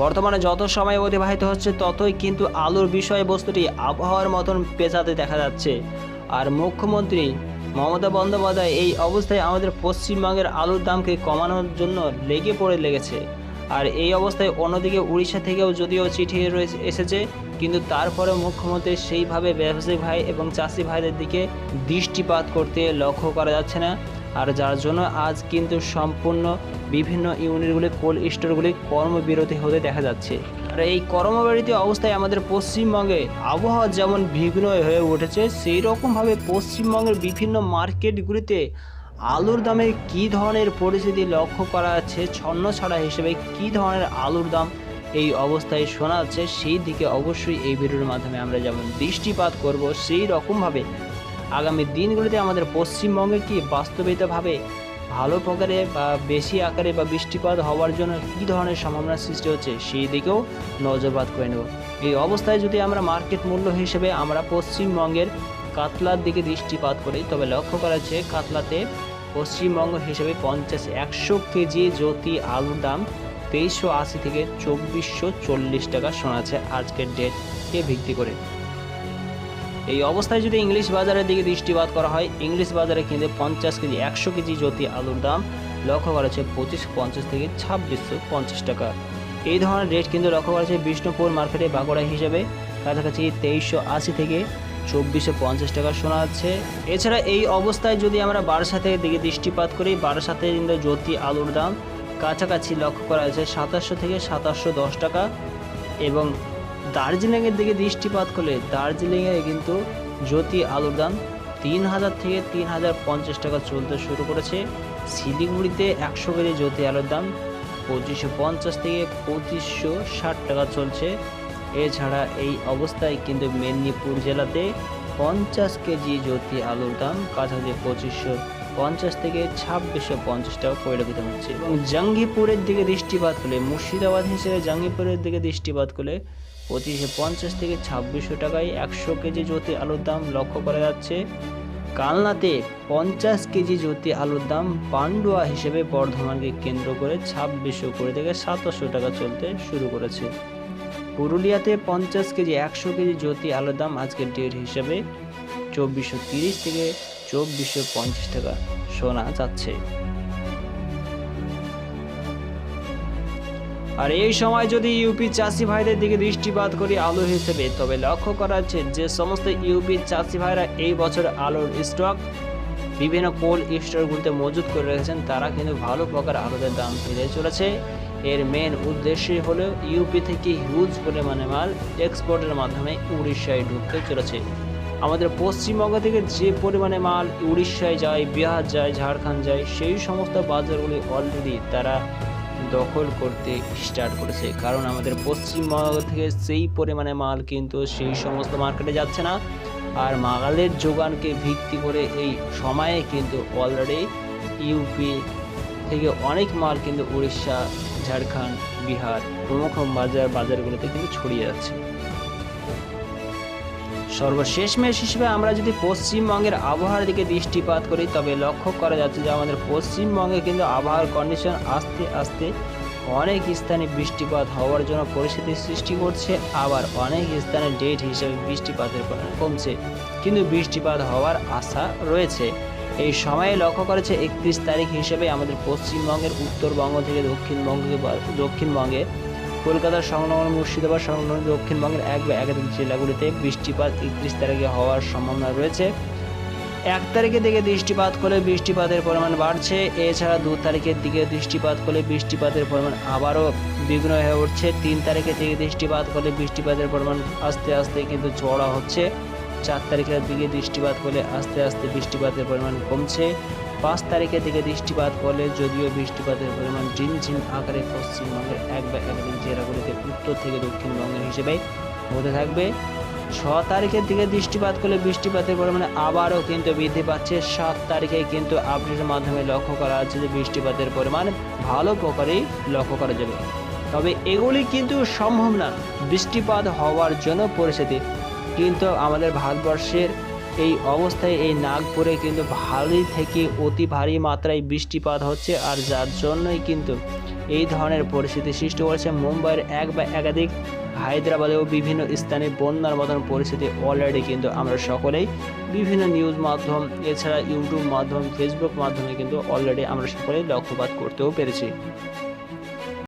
বর্তমানে যত সময় অতিবাহিত হচ্ছে, ততই কিন্তু আলুর বিষয়বস্তুটি আবহাওয়ার মতন পেঁচাতে দেখা যাচ্ছে। আর মুখ্যমন্ত্রী মমতা বন্দ্যোপাধ্যায় এই অবস্থায় আমাদের পশ্চিমবঙ্গের আলুর দামকে কমানোর জন্য লেগে পড়ে লেগেছে। আর এই অবস্থায় অন্যদিকে উড়িষ্যা থেকেও যদিও চিঠি রয়েছে, এসেছে, কিন্তু তারপরে মুখ্যমন্ত্রী সেইভাবে ব্যবসায়ী ভাই এবং চাষি ভাইদের দিকে দৃষ্টিপাত করতে লক্ষ্য করা যাচ্ছে না। আর যার জন্য আজ কিন্তু সম্পূর্ণ বিভিন্ন ইউনিটগুলি কোল্ড স্টোরগুলি কর্মবিরতি হতে দেখা যাচ্ছে। আর এই কর্মবিরতি অবস্থায় আমাদের পশ্চিমবঙ্গে আবহাওয়া যেমন বিঘ্ন হয়ে উঠেছে সেই রকমভাবে পশ্চিমবঙ্গের বিভিন্ন মার্কেটগুলিতে আলুর দামে কী ধরনের পরিস্থিতি লক্ষ্য করা যাচ্ছে, ছন্ন ছাড়া হিসেবে কী ধরনের আলুর দাম এই অবস্থায় শোনা যাচ্ছে, সেই দিকে অবশ্যই এই ভিডিওর মাধ্যমে আমরা যেমন দৃষ্টিপাত করব, সেই রকমভাবে আগামী দিনগুলিতে আমাদের পশ্চিমবঙ্গে কি বাস্তবিকভাবে ভালো প্রকারে বা বেশি আকারে বা বৃষ্টিপাত হওয়ার জন্য কী ধরনের সম্ভাবনা সৃষ্টি হচ্ছে, সেই দিকেও নজরপাত করে নেব। এই অবস্থায় যদি আমরা মার্কেট মূল্য হিসেবে আমরা পশ্চিমবঙ্গের কাতলার দিকে দৃষ্টিপাত করি, তবে লক্ষ্য করা যাচ্ছে কাতলাতে পশ্চিমবঙ্গ হিসেবে পঞ্চাশ একশো কেজি জ্যোতি আলুর দাম তেইশশো আশি থেকে চব্বিশশো চল্লিশ টাকা শোনা যাচ্ছে আজকের ডেটকে ভিত্তি করে। এই অবস্থায় যদি ইংলিশ বাজারের দিকে দৃষ্টিপাত করা হয়, ইংলিশ বাজারে কিন্তু পঞ্চাশ কেজি, একশো কেজি জ্যোতি আলুর দাম লক্ষ্য করা হচ্ছে পঁচিশশো পঞ্চাশ থেকে ছাব্বিশশো পঞ্চাশ টাকা। এই ধরনের রেট কিন্তু লক্ষ্য করা হচ্ছে বিষ্ণুপুর মার্কেটে বাগড়া হিসেবে। কাছাকাছি তেইশশো আশি থেকে চব্বিশশো পঞ্চাশ টাকা শোনা যাচ্ছে। এছাড়া এই অবস্থায় যদি আমরা বারাসাতের দিকে দৃষ্টিপাত করি বারাসাতে কিন্তু জ্যোতি আলুর দাম কাছাকাছি লক্ষ্য করা হয়েছে সাতাশশো থেকে সাতাশশো দশ টাকা এবং দার্জিলিংয়ের দিকে দৃষ্টিপাত করলে দার্জিলিংয়ে কিন্তু জ্যোতি আলুর দাম তিন হাজার থেকে তিন হাজার পঞ্চাশ টাকা চলতে শুরু করেছে। শিলিগুড়িতে একশো কেজি জ্যোতি আলুর দাম পঁচিশশো পঞ্চাশ থেকে পঁচিশশো ষাট টাকা চলছে। এছাড়া এই অবস্থায় কিন্তু মেদিনীপুর জেলাতে পঞ্চাশ কেজি জ্যোতি আলুর দাম কাছাকাছি পঁচিশশো পঞ্চাশ থেকে ছাব্বিশশো পঞ্চাশ টাকা পরিলক্ষিত হচ্ছে। এবং জাঙ্গিপুরের দিকে দৃষ্টিপাত করলে মুর্শিদাবাদ হিসেবে জাঙ্গিপুরের দিকে দৃষ্টিপাত করলে পঁচিশশো পঞ্চাশ থেকে ছাব্বিশশো টাকায় একশো কেজি জ্যোতি আলুর দাম লক্ষ্য করা যাচ্ছে। কালনাতে পঞ্চাশ কেজি জ্যোতি আলুর দাম পান্ডুয়া হিসেবে বর্ধমানকে কেন্দ্র করে ছাব্বিশশো কুড়ি থেকে সাতাশশো টাকা চলতে শুরু করেছে। পুরুলিয়াতে পঞ্চাশ কেজি, একশো কেজি জ্যোতি আলুর দাম আজকের ডেট হিসেবে চব্বিশশো তিরিশ থেকে চব্বিশশো পঞ্চাশ টাকা শোনা যাচ্ছে। আর এই সময় যদি ইউপি চাষি ভাইদের দিকে দৃষ্টিপাত করি আলু হিসেবে, তবে লক্ষ্য করা যাচ্ছে যে সমস্ত ইউপি চাষি ভাইরা এই বছর আলুর স্টক বিভিন্ন কোল্ড স্টোরগুলিতে মজুত করে রেখেছেন। তারা কিন্তু ভালো প্রকার আলুদের দাম পেতে চলেছে। এর মেন উদ্দেশ্যই হলো ইউপি থেকে হিউজ পরিমাণে মাল এক্সপোর্টের মাধ্যমে উড়িষ্যায় ঢুকতে চলেছে। আমাদের পশ্চিমবঙ্গ থেকে যে পরিমাণে মাল উড়িষ্যায় যায়, বিহার যায়, ঝাড়খণ্ড যায়, সেই সমস্ত বাজারগুলি অলরেডি তারা দখল করতে স্টার্ট করেছে। কারণ আমাদের পশ্চিমবঙ্গ থেকে সেই পরিমাণে মাল কিন্তু সেই সমস্ত মার্কেটে যাচ্ছে না। আর মাগালের যোগানকে ভিত্তি করে এই সময়ে কিন্তু অলরেডি ইউপি থেকে অনেক মাল কিন্তু উড়িষ্যা, ঝাড়খণ্ড, বিহার প্রমুখ বাজার, বাজারগুলোতে কিন্তু ছড়িয়ে যাচ্ছে সর্বশেষ মেশ হিসেবে আমরা যদি পশ্চিমবঙ্গের আবহাওয়ার দিকে দৃষ্টিপাত করি, তবে লক্ষ্য করা যাচ্ছে যে আমাদের পশ্চিমবঙ্গে কিন্তু আবহাওয়ার কন্ডিশন আস্তে আস্তে অনেক স্থানে বৃষ্টিপাত হওয়ার জন্য পরিস্থিতি সৃষ্টি করছে। আবার অনেক স্থানে ডেট হিসেবে বৃষ্টিপাতের কমছে। কিন্তু বৃষ্টিপাত হওয়ার আশা রয়েছে। এই সময়ে লক্ষ্য করেছে একত্রিশ তারিখ হিসেবে আমাদের পশ্চিমবঙ্গের উত্তরবঙ্গ থেকে দক্ষিণবঙ্গে দক্ষিণবঙ্গে কলকাতার সংলগ্ন মুর্শিদাবাদ সংলগ্ন দক্ষিণবঙ্গের এক বা একাধিক জেলাগুলিতে বৃষ্টিপাত একত্রিশ তারিখে হওয়ার সম্ভাবনা রয়েছে। এক তারিখের দিকে দৃষ্টিপাত করলে বৃষ্টিপাতের পরিমাণ বাড়ছে। এছাড়া দু তারিখের দিকে দৃষ্টিপাত করলে বৃষ্টিপাতের পরিমাণ আবারও বিঘ্ন হয়ে উঠছে। তিন তারিখের দিকে দৃষ্টিপাত করলে বৃষ্টিপাতের পরিমাণ আস্তে আস্তে কিন্তু চড়া হচ্ছে। চার তারিখের দিকে দৃষ্টিপাত করলে আস্তে আস্তে বৃষ্টিপাতের পরিমাণ কমছে। পাঁচ তারিখের দিকে দৃষ্টিপাত করলে যদিও বৃষ্টিপাতের পরিমাণ ঝিমঝিম আকারে পশ্চিমবঙ্গের এক বা একাধিক জেলাগুলিতে উত্তর থেকে দক্ষিণবঙ্গের হিসেবে হতে থাকবে। ছ তারিখের দিকে দৃষ্টিপাত করলে বৃষ্টিপাতের পরিমাণ আবারও কিন্তু বৃদ্ধি পাচ্ছে। সাত তারিখে কিন্তু আপডেটের মাধ্যমে লক্ষ্য করা যাচ্ছে যে বৃষ্টিপাতের পরিমাণ ভালো প্রকারেই লক্ষ্য করা যাবে। তবে এগুলি কিন্তু সম্ভব না। বৃষ্টিপাত হওয়ার জন্য পরিস্থিতি। কিন্তু আমাদের ভারতবর্ষের এই অবস্থায় এই নাগপুরে কিন্তু ভারী থেকে অতি ভারী মাত্রায় বৃষ্টিপাত হচ্ছে আর যার জন্যই কিন্তু এই ধরনের পরিস্থিতি সৃষ্টি করেছে মুম্বাইয়ের এক বা একাধিক হায়দ্রাবাদেও বিভিন্ন স্থানে বন্যার মতন পরিস্থিতি অলরেডি কিন্তু আমরা সকলেই বিভিন্ন নিউজ মাধ্যম, এছাড়া ইউটিউব মাধ্যম ফেসবুক মাধ্যমে কিন্তু অলরেডি আমরা সকলেই লক্ষ্যপাত করতেও পেরেছি।